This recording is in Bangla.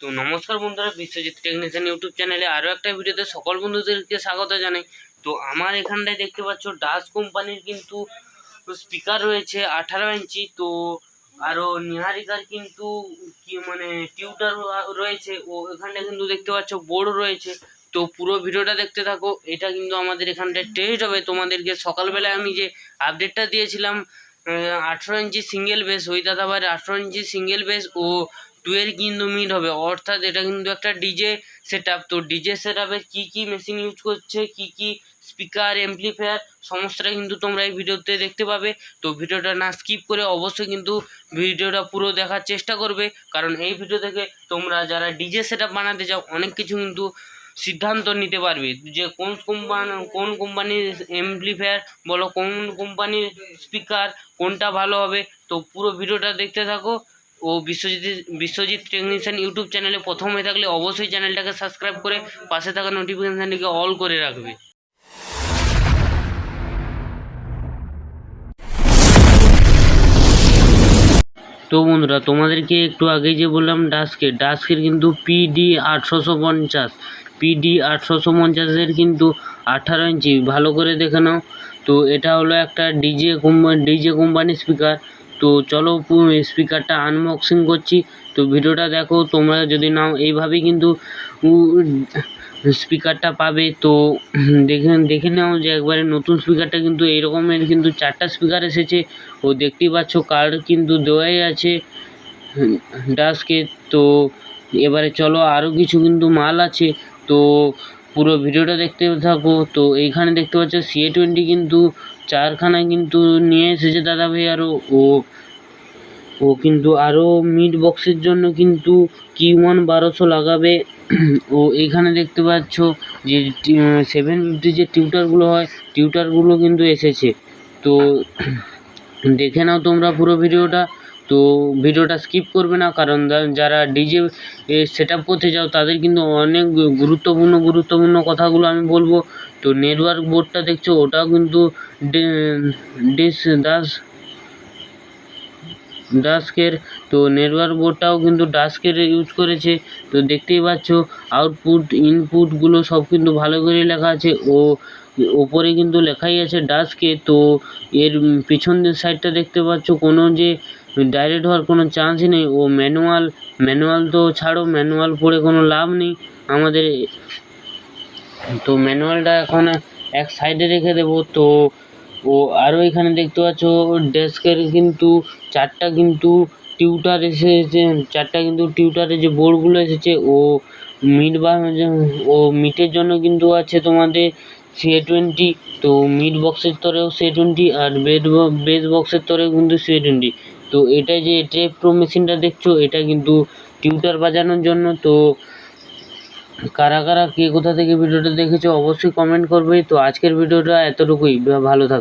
তো নমস্কার বন্ধুরা, বিশ্বজিৎ টেকনিশিয়ান ইউটিউব চ্যানেলে আরও একটা ভিডিওতে সকল বন্ধুদেরকে স্বাগত জানাই। তো আমার এখানটায় দেখতে পাচ্ছ ডাস কোম্পানির কিন্তু স্পিকার রয়েছে আঠারো ইঞ্চি, তো আরও নিহারিকার কিন্তু কি মানে টিউটার রয়েছে, ও এখানটায় কিন্তু দেখতে পাচ্ছ বোর্ড রয়েছে। তো পুরো ভিডিওটা দেখতে থাকো, এটা কিন্তু আমাদের এখানটায় টেস্ট হবে। তোমাদেরকে সকালবেলায় আমি যে আপডেটটা দিয়েছিলাম আঠেরো ইঞ্চি সিঙ্গেল বেস ওই দাদাবার আঠেরো ইঞ্চি সিঙ্গেল বেস ও টুয়ের কিন্তু মিড হবে। অর্থাৎ এটা কিন্তু একটা ডিজে সেট আপ তো ডিজে সেট আপে কী কী মেশিন ইউজ করছে, কী কী স্পিকার এমপ্লিফায়ার সমস্তটা কিন্তু তোমরা এই ভিডিওতে দেখতে পাবে। তো ভিডিওটা না স্কিপ করে অবশ্যই কিন্তু ভিডিওটা পুরো দেখার চেষ্টা করবে। কারণ এই ভিডিও থেকে তোমরা যারা ডিজে সেট বানাতে চাও, অনেক কিছু কিন্তু সিদ্ধান্ত নিতে পারবে যে কোন কোম্পানি কোন কোম্পানির এমপ্লিফায়ার বলো, কোন কোম্পানির স্পিকার কোনটা ভালো হবে। তো পুরো ভিডিওটা দেখতে থাকো ও বিশ্বজিৎ বিশ্বজিৎ টেকনিশিয়ান ইউটিউব চ্যানেলে প্রথম হয়ে থাকলে অবশ্যই চ্যানেলটাকে সাবস্ক্রাইব করে পাশে থাকা নোটিফিকেশানটিকে অল করে রাখবে। তো বন্ধুরা, তোমাদেরকে একটু আগেই যে বললাম ডাস্কের ডাস্কের কিন্তু পিডি আটশোশো পঞ্চাশ। পিডি আটশোশো পঞ্চাশের কিন্তু আঠারো ইঞ্চি। ভালো করে দেখে নাও। তো এটা হলো একটা ডিজে কোম্পানি ডিজে কোম্পানির স্পিকার তো চলো স্পিকারটা আনবক্সিং করছি। তো ভিডিওটা দেখো, তোমরা যদি নাও, এইভাবেই কিন্তু স্পিকারটা পাবে। তো দেখে দেখে নাও যে একবারে নতুন স্পিকারটা কিন্তু এই রকমের কিন্তু চারটা স্পিকার এসেছে। ও দেখতেই পাচ্ছ কার্ড কিন্তু দেওয়াই আছে। ডাস্কে তো এবারে চলো আরও কিছু কিন্তু মাল আছে। তো পুরো ভিডিওটা দেখতে থাকো। তো এইখানে দেখতে পাচ্ছ সিএ টোয়েন্টি কিন্তু চারখানা কিন্তু নিয়ে এসেছে দাদা ভাই আরও ও ও কিন্তু আরও মিড বক্সের জন্য কিন্তু কি ওয়ান বারোশো লাগাবে। ও এইখানে দেখতে পাচ্ছ যে সেভেন ফিফটি যে টিউটারগুলো হয় টিউটারগুলো কিন্তু এসেছে। তো দেখে নাও তোমরা পুরো ভিডিওটা। তো ভিডিওটা স্কিপ করবে না, কারণ যারা ডিজে সেট আপ করতে যাও তাদের কিন্তু অনেক গুরুত্বপূর্ণ গুরুত্বপূর্ণ কথাগুলো আমি বলব। তো নেটওয়ার্ক বোর্ডটা দেখছ, ওটাও কিন্তু ডিস দাস ডাস্কের তো নেটওয়ার্ক বোর্ডটাও কিন্তু ডাস্কের ইউজ করেছে। তো দেখতেই পাচ্ছ আউটপুট ইনপুটগুলো সব কিন্তু ভালো করে লেখা আছে। ও, ওপরে কিন্তু লেখাই আছে ডাস্কে তো এর পিছন সাইডটা দেখতে পাচ্ছ, কোনো যে ডাইরেক্ট হওয়ার কোনো চান্সই নেই। ও ম্যানুয়াল ম্যানুয়াল তো ছাড়ো ম্যানুয়াল পড়ে কোনো লাভ নেই। আমাদের তো ম্যানুয়ালটা এখন এক সাইডে রেখে দেবো। তো ও আরও এখানে দেখতে পাচ্ছ ডেস্কের কিন্তু চারটা কিন্তু টিউটার এসেছে, চারটা কিন্তু টিউটারে যে বোর্ডগুলো এসেছে, ও মিট বা ও মিটের জন্য কিন্তু আছে তোমাদের সি টোয়েন্টি তো মিড বক্সের তরেও সি টোয়েন্টি আর বেড বেস বক্সের তরেও কিন্তু সি টোয়েন্টি তো এটা যে ট্রেপ প্রো মেশিনটা দেখছ, এটা কিন্তু টিউটার বাজানোর জন্য। তো কারা কারা কে কোথা থেকে ভিডিওটা দেখেছ, অবশ্যই কমেন্ট করবে। তো আজকের ভিডিওটা এতটুকুই। ভালো থাকো।